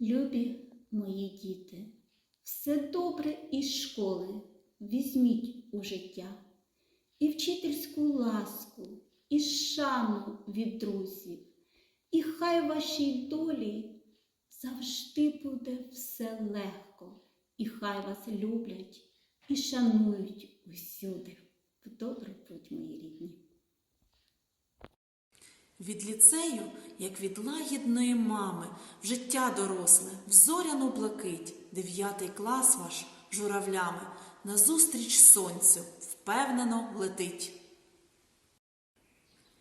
Любі мої діти, все добре із школи візьміть у життя, і вчительську ласку, і шану від друзів, і хай вашій долі завжди буде все легко, і хай вас люблять і шанують усюди. В добру путь, мої рідні. Від ліцею, як від лагідної мами, в життя доросле, в зоряну блакить, дев'ятий клас ваш журавлями, назустріч сонцю впевнено летить.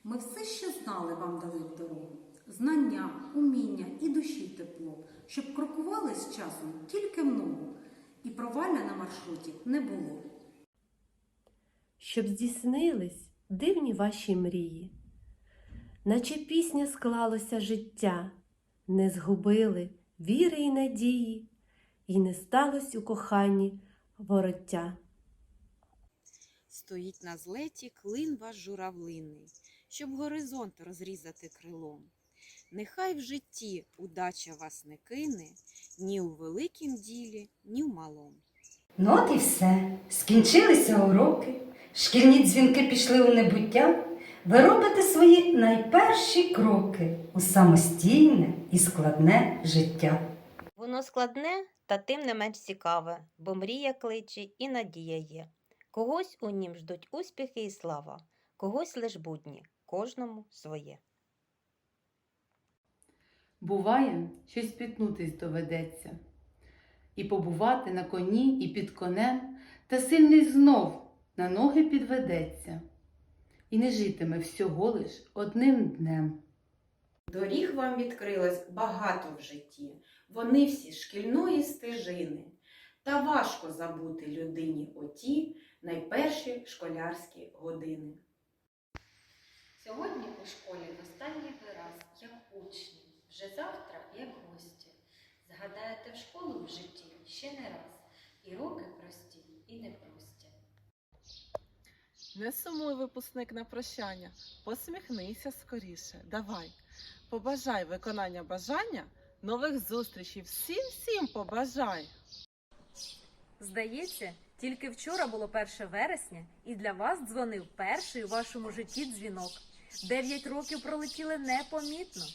Ми все, що знали, вам дали в дорогу. Знання, уміння і душі тепло, щоб крокували з часом тільки в ногу, і провалля на маршруті не було. щоб здійснились дивні ваші мрії, наче пісня склалося життя, не згубили віри й надії, і не сталось у коханні вороття. Стоїть на злеті клин ваш журавлиний, щоб горизонт розрізати крилом. Нехай в житті удача вас не кине ні у великім ділі, ні в малом. Ну от і все. Скінчилися уроки, шкільні дзвінки пішли у небуття. Ви робите свої найперші кроки у самостійне і складне життя. Воно складне та тим не менш цікаве, бо мрія кличе і надія є. Когось у нім ждуть успіхи і слава, когось лиш будні, кожному своє. Буває, щось спітнутись доведеться, і побувати на коні, і під конем, та сильний знов на ноги підведеться, і не житиме всього лиш одним днем. Доріг вам відкрилось багато в житті, вони всі шкільної стежини. Та важко забути людині оті найперші школярські години. Сьогодні у школі в останній раз, як учні, вже завтра як гості. Згадаєте в школу в житті ще не раз, і роки прості, і непрості. Не сумуй, випускник на прощання, посміхнися скоріше. Давай, побажай виконання бажання, нових зустрічей. Всім всім побажай. Здається, тільки вчора було 1 вересня, і для вас дзвонив перший у вашому житті дзвінок. Дев'ять років пролетіли непомітно.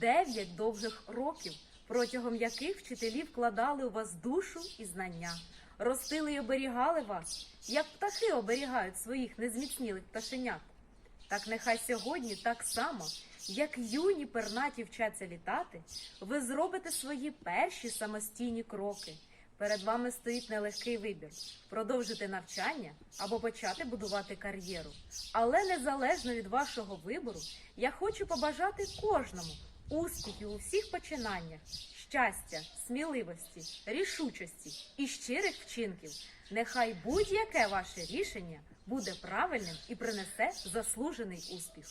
Дев'ять довгих років, протягом яких вчителі вкладали у вас душу і знання, ростили й оберігали вас, як птахи оберігають своїх незміцнілих пташенят. Так нехай сьогодні так само, як юні пернаті вчаться літати, ви зробите свої перші самостійні кроки. Перед вами стоїть нелегкий вибір продовжити навчання або почати будувати кар'єру. Але незалежно від вашого вибору, я хочу побажати кожному успіхів у всіх починаннях, щастя, сміливості, рішучості і щирих вчинків. Нехай будь-яке ваше рішення буде правильним і принесе заслужений успіх.